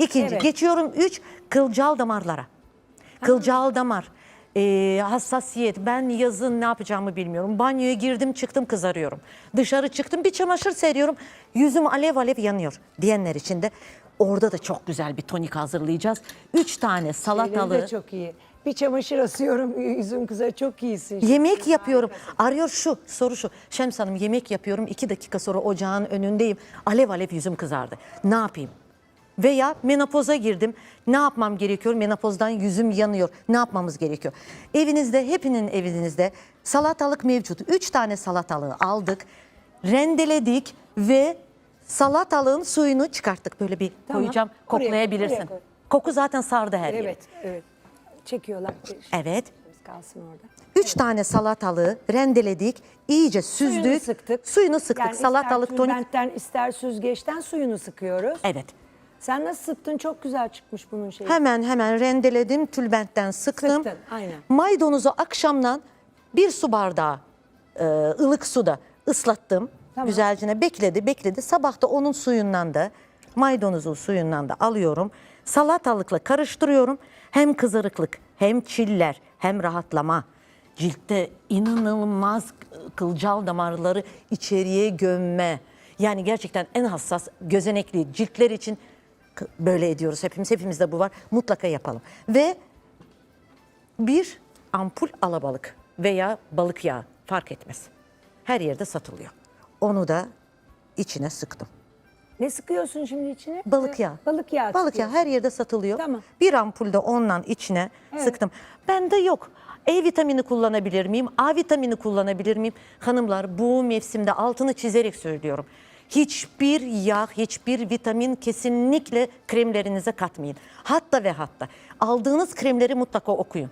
İkinci. Evet. Geçiyorum üç. Kılcal damarlara. Kılcal damar. Ee, hassasiyet. Ben yazın ne yapacağımı bilmiyorum. Banyoya girdim çıktım kızarıyorum. Dışarı çıktım bir çamaşır seriyorum. Yüzüm alev alev yanıyor diyenler için de orada da çok güzel bir tonik hazırlayacağız. Üç tane Benim salatalığı. de çok iyi. Bir çamaşır asıyorum yüzüm kıza çok iyisin. Yemek yapıyorum. Arıyor şu soru şu. Şems Hanım yemek yapıyorum. iki dakika sonra ocağın önündeyim. Alev alev yüzüm kızardı. Ne yapayım? Veya menopoza girdim. Ne yapmam gerekiyor? Menopozdan yüzüm yanıyor. Ne yapmamız gerekiyor? Evinizde, hepinin evinizde salatalık mevcut. Üç tane salatalığı aldık. Rendeledik ve salatalığın suyunu çıkarttık. Böyle bir Tamam. koyacağım. Oraya- Koklayabilirsin. oraya koy. Koku zaten sardı her yeri. Evet, evet. Çekiyorlar. Evet. Kalsın orada. Üç tane salatalığı rendeledik, iyice süzdük. Suyunu sıktık. Suyunu sıktık. Yani salatalık tonik. tülbentten ister süzgeçten suyunu sıkıyoruz. Evet. Sen nasıl sıktın? Çok güzel çıkmış bunun şeyi. Hemen hemen rendeledim, tülbentten sıktım. Sıktın, aynen. Maydanozu akşamdan bir su bardağı e, ılık suda ıslattım. Tamam. Güzelce bekledi, bekledi. Sabah da onun suyundan da maydanozun suyundan da alıyorum. Salatalıkla karıştırıyorum. Hem kızarıklık, hem çiller, hem rahatlama. Ciltte inanılmaz kılcal damarları içeriye gömme. Yani gerçekten en hassas gözenekli ciltler için böyle ediyoruz hepimiz. Hepimizde bu var. Mutlaka yapalım. Ve bir ampul alabalık veya balık yağı fark etmez. Her yerde satılıyor. Onu da içine sıktım. Ne sıkıyorsun şimdi içine? Balık yağı. Balık yağı Balık yağı her yerde satılıyor. Tamam. Bir ampul de ondan içine sıktım. Bende yok. E vitamini kullanabilir miyim? A vitamini kullanabilir miyim? Hanımlar bu mevsimde altını çizerek söylüyorum. Hiçbir yağ, hiçbir vitamin kesinlikle kremlerinize katmayın. Hatta ve hatta aldığınız kremleri mutlaka okuyun.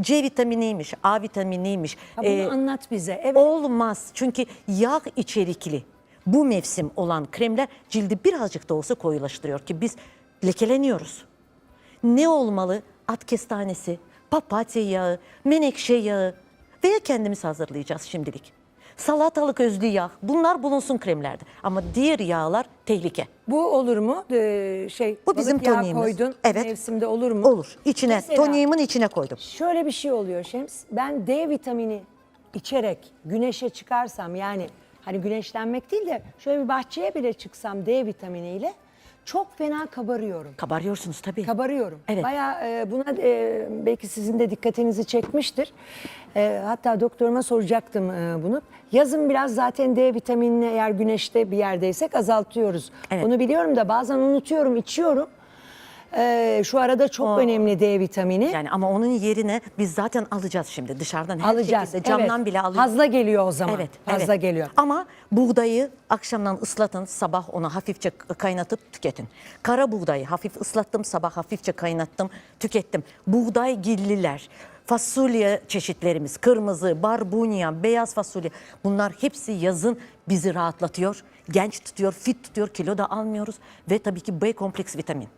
C vitaminiymiş, A vitaminiymiş. Ha, bunu e, anlat bize. Evet. Olmaz. Çünkü yağ içerikli bu mevsim olan kremler cildi birazcık da olsa koyulaştırıyor ki biz lekeleniyoruz. Ne olmalı? At kestanesi, papatya yağı, menekşe yağı veya kendimiz hazırlayacağız şimdilik. Salatalık özlü yağ bunlar bulunsun kremlerde ama diğer yağlar tehlike. Bu olur mu? Ee, şey, Bu bizim balık yağı toniğimiz. koydun. Evet. Mevsimde olur mu? Olur. İçine, Mesela- toniğimin içine koydum. Şöyle bir şey oluyor Şems. Ben D vitamini içerek güneşe çıkarsam yani hani güneşlenmek değil de şöyle bir bahçeye bile çıksam D vitaminiyle çok fena kabarıyorum. Kabarıyorsunuz tabii. Kabarıyorum. Evet. Bayağı e, buna e, belki sizin de dikkatinizi çekmiştir. E, hatta doktoruma soracaktım e, bunu. Yazın biraz zaten D vitaminini eğer güneşte bir yerdeysek azaltıyoruz. Evet. Bunu biliyorum da bazen unutuyorum, içiyorum. E, şu arada çok önemli D vitamini. Yani ama onun yerine biz zaten alacağız şimdi dışarıdan her Alacağız. şekilde camdan evet. bile alıyoruz. Fazla geliyor o zaman. Evet, Fazla evet. geliyor. Ama buğdayı akşamdan ıslatın, sabah onu hafifçe kaynatıp tüketin. Kara buğdayı hafif ıslattım, sabah hafifçe kaynattım, tükettim. Buğday gilliler, fasulye çeşitlerimiz, kırmızı, barbunya, beyaz fasulye bunlar hepsi yazın bizi rahatlatıyor, genç tutuyor, fit tutuyor, kilo da almıyoruz ve tabii ki B kompleks vitamin.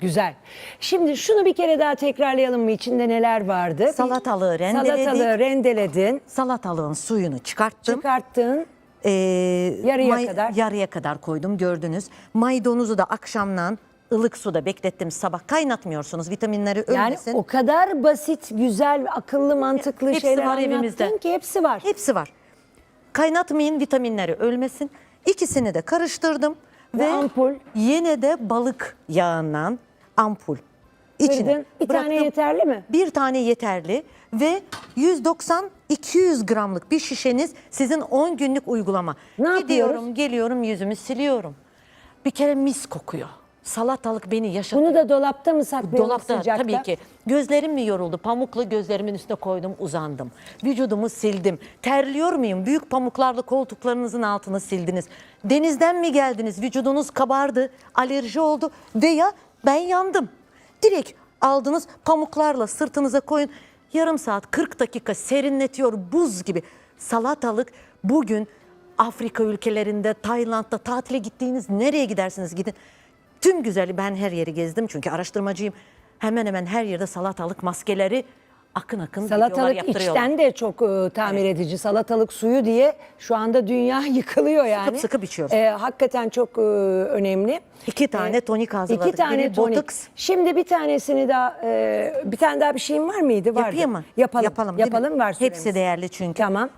Güzel. Şimdi şunu bir kere daha tekrarlayalım mı? İçinde neler vardı? Salatalığı rendeledik. Salatalığı rendeledin. Salatalığın suyunu çıkarttım. Çıkarttın. Ee, Yarıya kadar. Yarıya kadar koydum gördünüz. Maydanozu da akşamdan ılık suda beklettim sabah kaynatmıyorsunuz vitaminleri Yani ölmesin. o kadar basit, güzel, akıllı, mantıklı Hepsi şeyler var anlattın evimizde. ki hepsi var. Hepsi var. Kaynatmayın vitaminleri ölmesin. İkisini de karıştırdım Ve ampul. yine de balık yağından ampul içine. Bir bıraktım. tane yeterli mi? Bir tane yeterli ve 190-200 gramlık bir şişeniz sizin 10 günlük uygulama. Ne Gidiyorum, yapıyoruz? geliyorum yüzümü siliyorum. Bir kere mis kokuyor. Salatalık beni yaşatıyor. Bunu da dolapta mı saklayalım Dolapta sıcakta? tabii ki. Gözlerim mi yoruldu? Pamuklu gözlerimin üstüne koydum, uzandım. Vücudumu sildim. Terliyor muyum? Büyük pamuklarla koltuklarınızın altını sildiniz. Denizden mi geldiniz? Vücudunuz kabardı, alerji oldu veya ben yandım. Direkt aldınız pamuklarla sırtınıza koyun. Yarım saat 40 dakika serinletiyor buz gibi. Salatalık bugün Afrika ülkelerinde, Tayland'da tatile gittiğiniz nereye gidersiniz gidin. Tüm güzeli ben her yeri gezdim çünkü araştırmacıyım. Hemen hemen her yerde salatalık maskeleri akın akın Salatalık içten de çok e, tamir edici. Salatalık suyu diye şu anda dünya yıkılıyor yani. sıkı biçiyoruz. E, hakikaten çok e, önemli. İki tane tonik hazırladık. İki tane Biri tonik. botoks. Şimdi bir tanesini daha, e, bir tane daha bir şeyin var mıydı? Vardı. Yapayım mı? Yapalım. Yapalım? Yapalım var Hepsi değerli çünkü. Tamam.